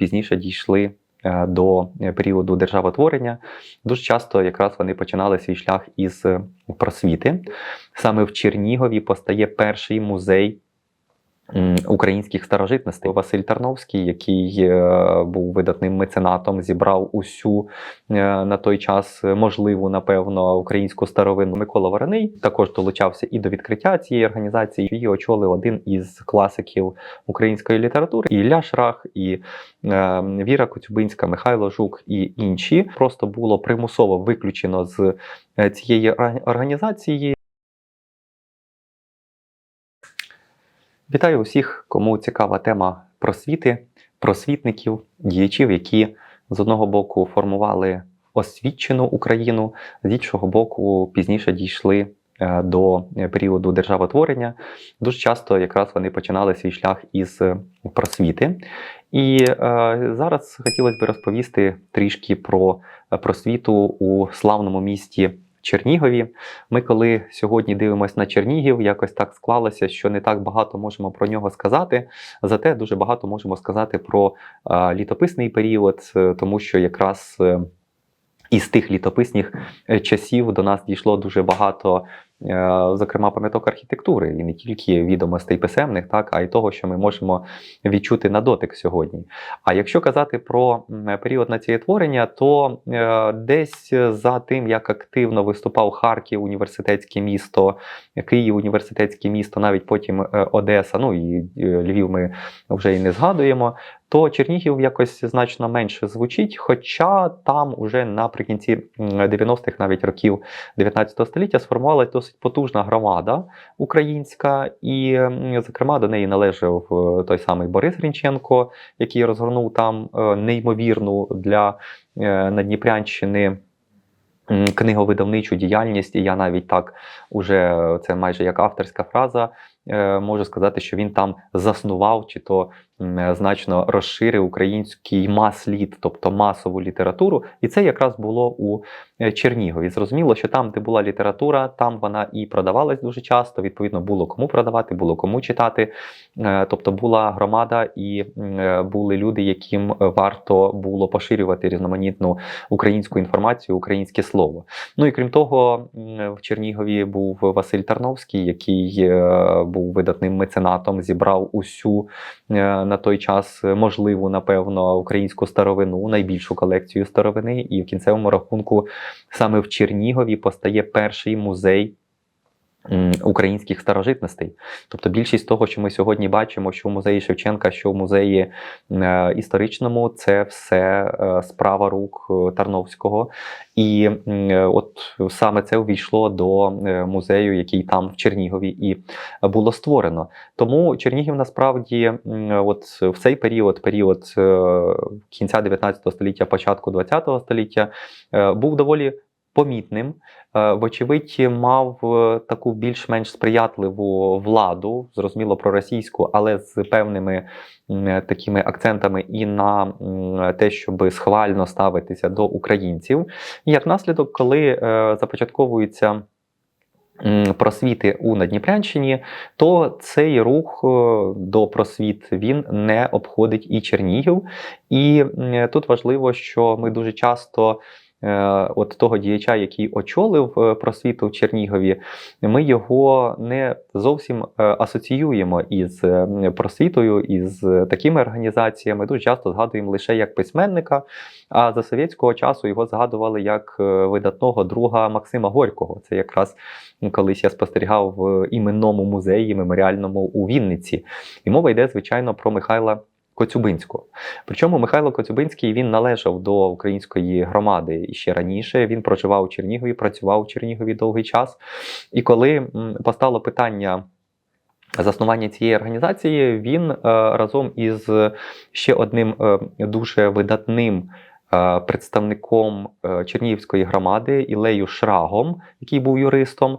пізніше дійшли е, до періоду державотворення. Дуже часто якраз вони починали свій шлях із е, просвіти. Саме в Чернігові постає перший музей. Українських старожитностей Василь Тарновський, який е, був видатним меценатом, зібрав усю е, на той час можливу, напевно, українську старовину. Микола Вороний також долучався і до відкриття цієї організації. Її очолив один із класиків української літератури: і Ілля Шрах, і е, Віра Коцюбинська, Михайло Жук і інші. Просто було примусово виключено з цієї організації. Вітаю усіх, кому цікава тема просвіти, просвітників, діячів, які з одного боку формували освічену Україну, з іншого боку, пізніше дійшли е, до періоду державотворення. Дуже часто якраз вони починали свій шлях із е, просвіти. І е, зараз хотілося б розповісти трішки про е, просвіту у славному місті Чернігові. Ми, коли сьогодні дивимося на Чернігів, якось так склалося, що не так багато можемо про нього сказати. Зате дуже багато можемо сказати про е, літописний період, е, тому що якраз. е, із тих літописних часів до нас дійшло дуже багато, зокрема, пам'яток архітектури, і не тільки відомостей писемних, так, а й того, що ми можемо відчути на дотик сьогодні. А якщо казати про період націєтворення, то е, десь за тим, як активно виступав Харків, університетське місто, Київ, університетське місто, навіть потім е, Одеса, ну і е, Львів ми вже і не згадуємо, то Чернігів якось значно менше звучить, хоча там уже наприкінці 90-х навіть років 19 століття сформувалась досить потужна громада українська, і, зокрема, до неї належав е, той самий Борис Грінченко, який розгорнув там е, неймовірну для е, Надніпрянщини. Книговидавничу діяльність, і я навіть так уже це майже як авторська фраза, можу сказати, що він там заснував чи то значно розширив український мас-літ, тобто масову літературу. І це якраз було у е, Чернігові. Зрозуміло, що там, де була література, там вона і продавалась дуже часто. Відповідно, було кому продавати, було кому читати. Е, Тобто була громада і е, були люди, яким варто було поширювати різноманітну українську інформацію, українське слово. Ну і крім того, в Чернігові був Василь Тарновський, який е, був видатним меценатом, зібрав усю е, на той час можливу, напевно, українську старовину, найбільшу колекцію старовини. І в кінцевому рахунку саме в Чернігові постає перший музей. Українських старожитностей, тобто більшість того, що ми сьогодні бачимо, що в музеї Шевченка, що в музеї е, історичному, це все е, справа рук е, Тарновського. І от саме це увійшло до музею, який там в Чернігові і було створено. Тому Чернігів насправді, от в цей період, період кінця 19 століття, початку 20 століття, був доволі помітним. Е, Вочевидь, мав е, таку більш-менш сприятливу владу, зрозуміло проросійську, але з певними такими акцентами і на те, щоб схвально ставитися до українців. І як наслідок, коли е, започатковується просвіти у Надніпрянщині, то цей рух до просвіт він не обходить і Чернігів. І тут важливо, що ми дуже часто. Е, От того діяча, який очолив е, просвіту в Чернігові, ми його не зовсім е, асоціюємо із просвітою, із такими організаціями. Дуже часто згадуємо лише як письменника. А за совєтського часу його згадували як видатного друга Максима Горького. Це якраз колись я спостерігав в іменному музеї меморіальному у Вінниці. І мова йде, звичайно, про Михайла. Коцюбинського. Причому Михайло Коцюбинський він належав до української громади ще раніше. Він проживав у Чернігові, працював у Чернігові довгий час. І коли постало питання заснування цієї організації, він е, разом із ще одним е, дуже видатним е, представником Чернігівської громади Ілею Шрагом, який був юристом,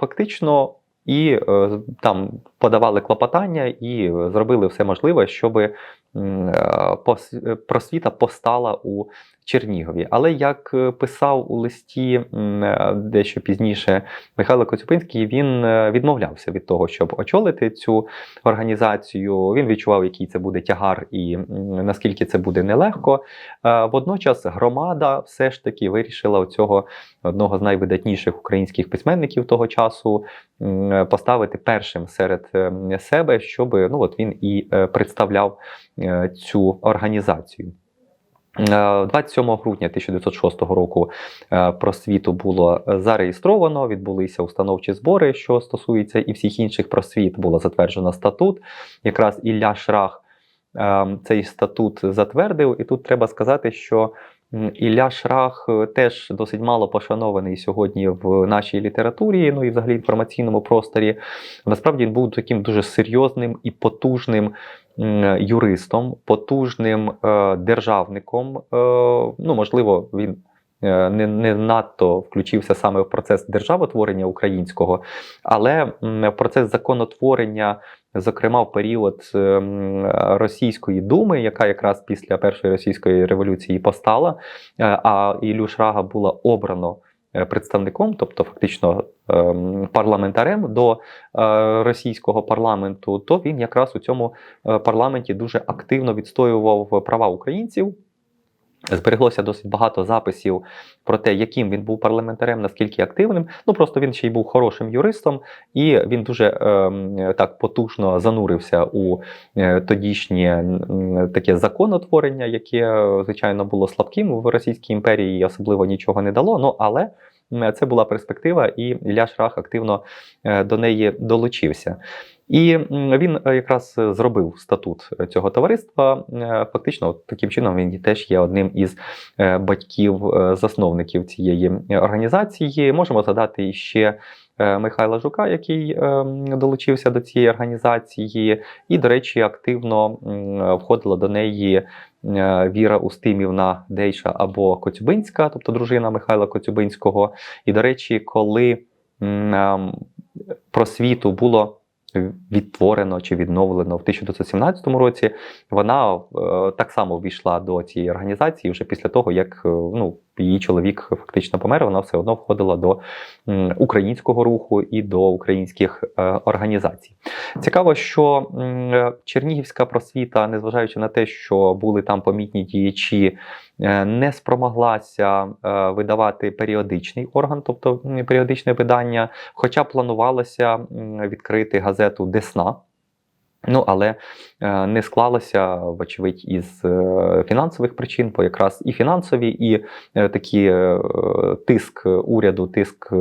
фактично. І е, там подавали клопотання і зробили все можливе, щоб е, е, просвіта постала у Чернігові. Але як е, писав у листі е, дещо пізніше Михайло Коцюбинський, він е, відмовлявся від того, щоб очолити цю організацію. Він відчував, який це буде тягар і наскільки це буде нелегко. Водночас громада все ж таки вирішила цього одного з найвидатніших українських письменників того часу поставити першим серед себе, щоб ну от він і представляв цю організацію. Е, 27 грудня 1906 року е, просвіту було зареєстровано, відбулися установчі збори, що стосується і всіх інших просвіт, було затверджено статут. Якраз Ілля Шрах е, цей статут затвердив, і тут треба сказати, що Ілля Шрах е, теж досить мало пошанований сьогодні в нашій літературі, ну і взагалі інформаційному просторі. Насправді він був таким дуже серйозним і потужним юристом, потужним е, державником. Е, ну, можливо, він. Не, не надто включився саме в процес державотворення українського, але в процес законотворення, зокрема в період ем, російської думи, яка якраз після першої російської революції постала, е, а Ілю Шрага було обрано е, представником, тобто фактично ем, парламентарем до е, російського парламенту, то він якраз у цьому парламенті дуже активно відстоював права українців. Збереглося досить багато записів про те, яким він був парламентарем, наскільки активним. Ну просто він ще й був хорошим юристом, і він дуже ем, так потужно занурився у е, тодішнє таке законотворення, яке, е, звичайно, було слабким в Російській імперії і особливо нічого не дало. Ну але це була перспектива, і Ілля Шрах активно е, до неї долучився. І він е, якраз е, зробив статут е, цього товариства. Фактично, таким чином він теж є одним із е, батьків е, засновників цієї організації. Можемо згадати ще Михайла Жука, який долучився до цієї організації, і, до речі, активно входила до неї Віра Устимівна Дейша або Коцюбинська, тобто дружина Михайла Коцюбинського. І, до речі, коли просвіту було відтворено чи відновлено в 1917 році, вона е, так само ввійшла до цієї організації вже після того, як е, ну, її чоловік фактично помер, вона все одно входила до українського руху і до українських е, організацій. Цікаво, що Чернігівська просвіта, незважаючи на те, що були там помітні діячі, е, не спромоглася е, видавати періодичний орган, тобто періодичне видання, хоча планувалося відкрити газету Десна. Ну, але е, не склалося, вочевидь, із е, фінансових причин, бо якраз і фінансові, і е, такі тиск уряду, тиск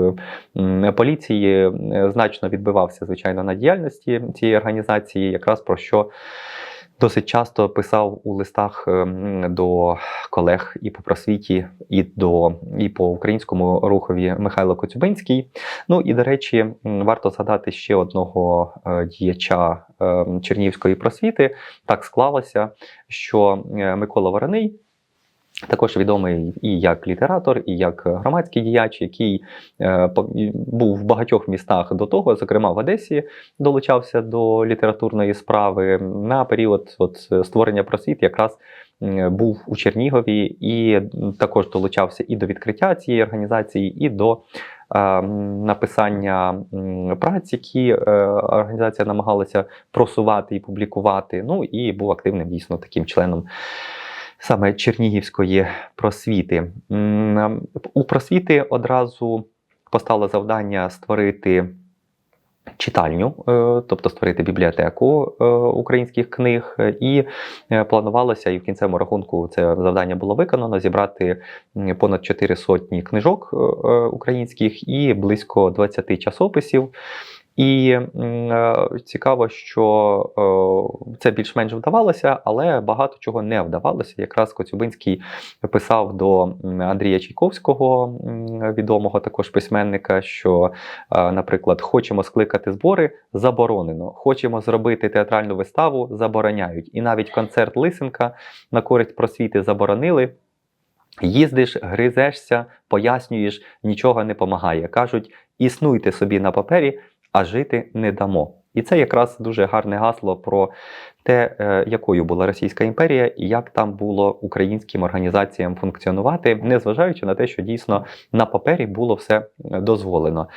поліції значно відбивався, звичайно, на діяльності цієї організації, якраз про що досить часто писав у листах ем, до колег і по просвіті, і до і по українському рухові Михайло Коцюбинський. Ну і до речі, варто згадати ще одного е, діяча Чернівської Чернігівської просвіти. Так склалося, що е, Микола Вороний. Також відомий і як літератор, і як громадський діяч, який е, був в багатьох містах до того, зокрема в Одесі, долучався до літературної справи. На період от, створення просвіт якраз був у Чернігові і також долучався і до відкриття цієї організації, і до е, написання праць, які е, організація намагалася просувати і публікувати. Ну і був активним дійсно таким членом саме Чернігівської просвіти. У просвіти одразу постало завдання створити читальню, е, тобто створити бібліотеку е, українських книг, і е, планувалося, і в кінцевому рахунку це завдання було виконано: зібрати понад 4 сотні книжок українських і близько 20 часописів. І е, цікаво, що е, це більш-менш вдавалося, але багато чого не вдавалося. Якраз Коцюбинський писав до Андрія Чайковського, відомого також письменника, що, е, наприклад, хочемо скликати збори заборонено, хочемо зробити театральну виставу забороняють. І навіть концерт Лисенка на користь просвіти заборонили. Їздиш, гризешся, пояснюєш, нічого не помагає. Кажуть, існуйте собі на папері, а жити не дамо. І це якраз дуже гарне гасло про те, е, якою була Російська імперія і як там було українським організаціям функціонувати, незважаючи на те, що дійсно на папері було все е, дозволено.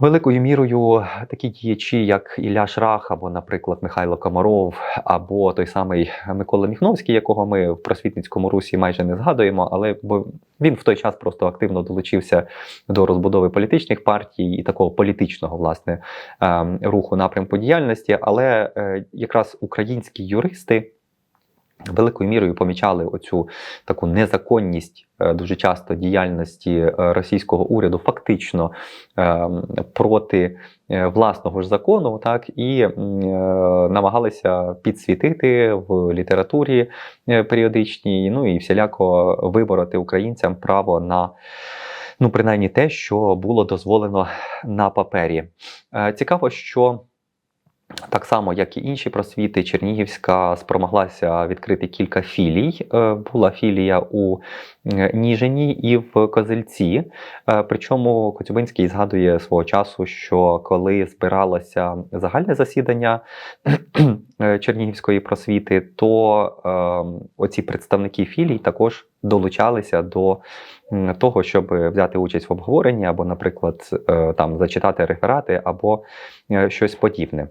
Великою мірою такі діячі, як Ілля Шрах, або, наприклад, Михайло Комаров, або той самий Микола Міхновський, якого ми в просвітницькому русі майже не згадуємо, але бо він в той час просто активно долучився до розбудови політичних партій і такого політичного власне ем, руху напрямку діяльності. Але е, якраз українські юристи. Великою мірою помічали оцю таку незаконність е, дуже часто діяльності е, російського уряду, фактично е, проти власного ж закону, так і намагалися підсвітити в літературі періодичній, ну і всіляко вибороти українцям право на. Ну, принаймні те, що було дозволено на папері. Цікаво, що так само, як і інші просвіти, Чернігівська спромоглася відкрити кілька філій. Е, Була філія у Ніжині і в Козельці. Е, Причому Коцюбинський згадує свого часу, що коли збиралося загальне засідання е, Чернігівської просвіти, то е, оці представники філій також долучалися до того, щоб взяти участь в обговоренні, або, наприклад, там зачитати реферати, або щось подібне.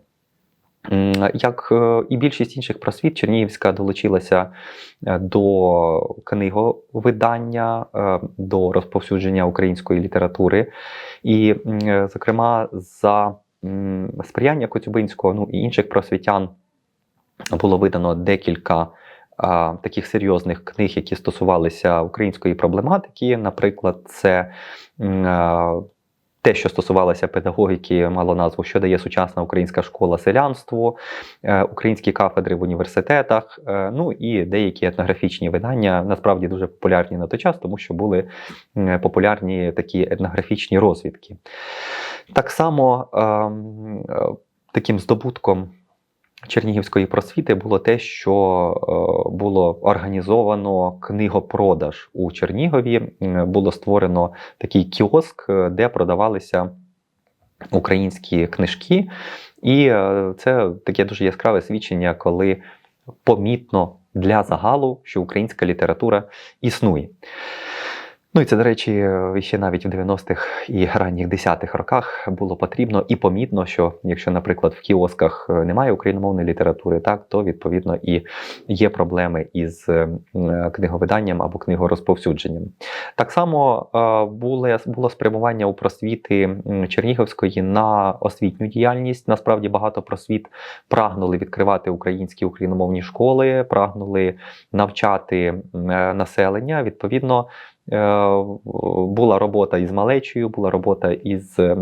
Як е, і більшість інших просвіт, Чернігівська долучилася е, до книговидання, е, до розповсюдження української літератури. І, зокрема, за сприяння Коцюбинського ну, і інших просвітян було видано декілька таких серйозних книг, які стосувалися української проблематики. Наприклад, це те, що стосувалося педагогіки, мало назву, що дає сучасна українська школа селянству, е, українські кафедри в університетах, е, ну і деякі етнографічні видання, насправді дуже популярні на той час, тому що були популярні такі етнографічні розвідки. Так само ем, е, таким здобутком Чернігівської просвіти було те, що е, було організовано книгопродаж у Чернігові. Було створено такий кіоск, е, де продавалися українські книжки. І е, це таке дуже яскраве свідчення, коли помітно для загалу, що українська література існує. Ну і це, до речі, ще навіть в 90-х і ранніх 10-х роках було потрібно і помітно, що якщо, наприклад, в кіосках е, немає україномовної літератури, так то відповідно і є проблеми із е, книговиданням або книгорозповсюдженням. Так само е, було, було спрямування у просвіти Чернігівської на освітню діяльність. Насправді багато просвіт прагнули відкривати українські україномовні школи, прагнули навчати населення. Відповідно, була робота із малечею, була робота із е,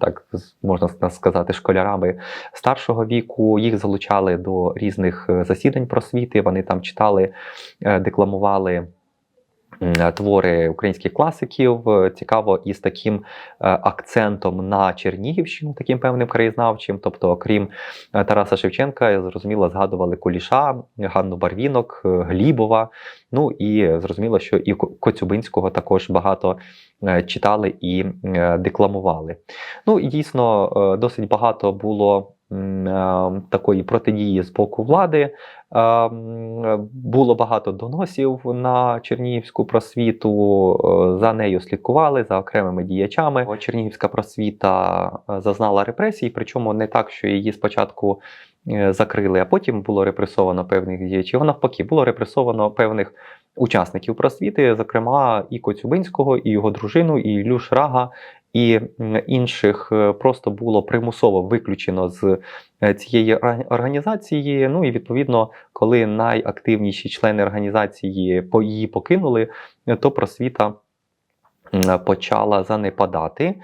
так можна сказати, школярами старшого віку. Їх залучали до різних е, засідань просвіти. Вони там читали, е, декламували. Твори українських класиків Е, цікаво із таким е, акцентом на Чернігівщину, таким певним краєзнавчим. Тобто, окрім е, Тараса Шевченка, зрозуміло, згадували Куліша, Ганну Барвінок, Глібова. Ну і зрозуміло, що і Коцюбинського також багато читали і декламували. Ну і дійсно досить багато було такої протидії з боку влади. Було багато доносів на Чернігівську просвіту. е, За нею слідкували за окремими діячами. Чернігівська просвіта е, зазнала репресій, причому не так, що її спочатку е, закрили, а потім було репресовано певних діячів. Навпаки, було репресовано певних учасників просвіти, зокрема і Коцюбинського, і його дружину, і Іллю Шрага, і інших е, просто було примусово виключено з е, цієї організації. Ну і відповідно, коли найактивніші члени організації її покинули, е, то просвіта почала занепадати.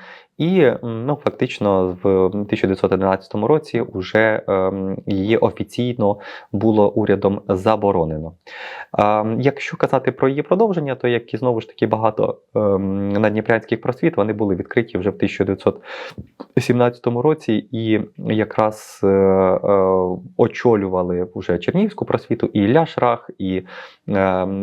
І ну, фактично в 1911 році вже ем, її офіційно було урядом заборонено. Ем, якщо казати про її продовження, то як і знову ж таки багато ем, надніпрянських просвіт вони були відкриті вже в 1917 році, і якраз е, е, очолювали вже Чернігівську просвіту і Ілля Шрах, і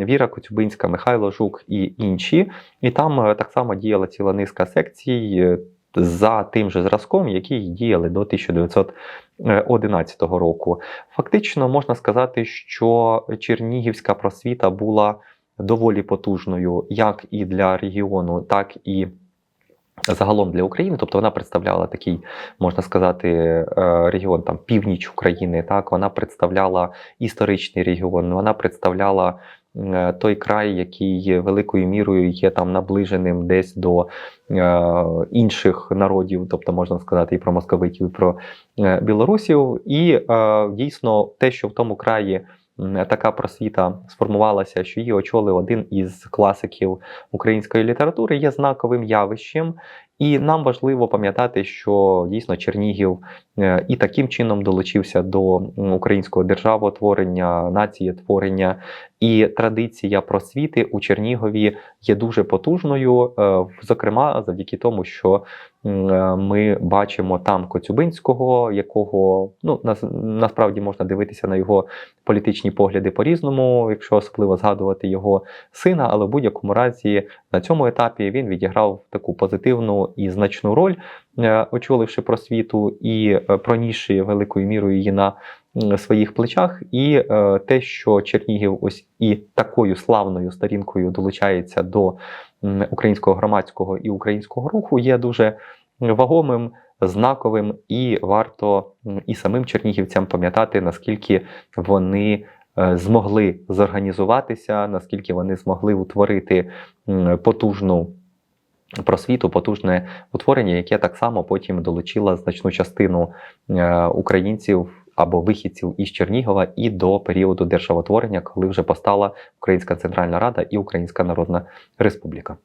Віра Коцюбинська, Михайло Жук і інші. І там е, так само діяла ціла низка секцій. Е, за тим же зразком, які діяли до 1911 року. Фактично можна сказати, що Чернігівська просвіта була доволі потужною як і для регіону, так і загалом для України. Тобто вона представляла такий, можна сказати, е, регіон там північ України. Так, вона представляла історичний регіон, вона представляла. Е, Той край, який великою мірою є там наближеним десь до е, інших народів, тобто можна сказати і про московитів, і про е, білорусів, і дійсно те, що в тому краї така просвіта сформувалася, що її очолив один із класиків української літератури, є знаковим явищем. І нам важливо пам'ятати, що дійсно Чернігів і таким чином долучився до українського державотворення, націєтворення, і традиція просвіти у Чернігові є дуже потужною, е, зокрема завдяки тому, що е, ми бачимо там Коцюбинського, якого ну нас, насправді можна дивитися на його політичні погляди по-різному, якщо особливо згадувати його сина, але в будь-якому разі на цьому етапі він відіграв таку позитивну і значну роль, е, очоливши просвіту і пронісши великою мірою її на своїх плечах. І е, те, що Чернігів ось і такою славною сторінкою долучається до українського громадського і українського руху, є дуже вагомим. Знаковим і варто і самим чернігівцям пам'ятати, наскільки вони е, змогли зорганізуватися, наскільки вони змогли утворити потужну просвіту, потужне утворення, яке так само потім долучило значну частину е, українців або вихідців із Чернігова і до періоду державотворення, коли вже постала Українська Центральна Рада і Українська Народна Республіка.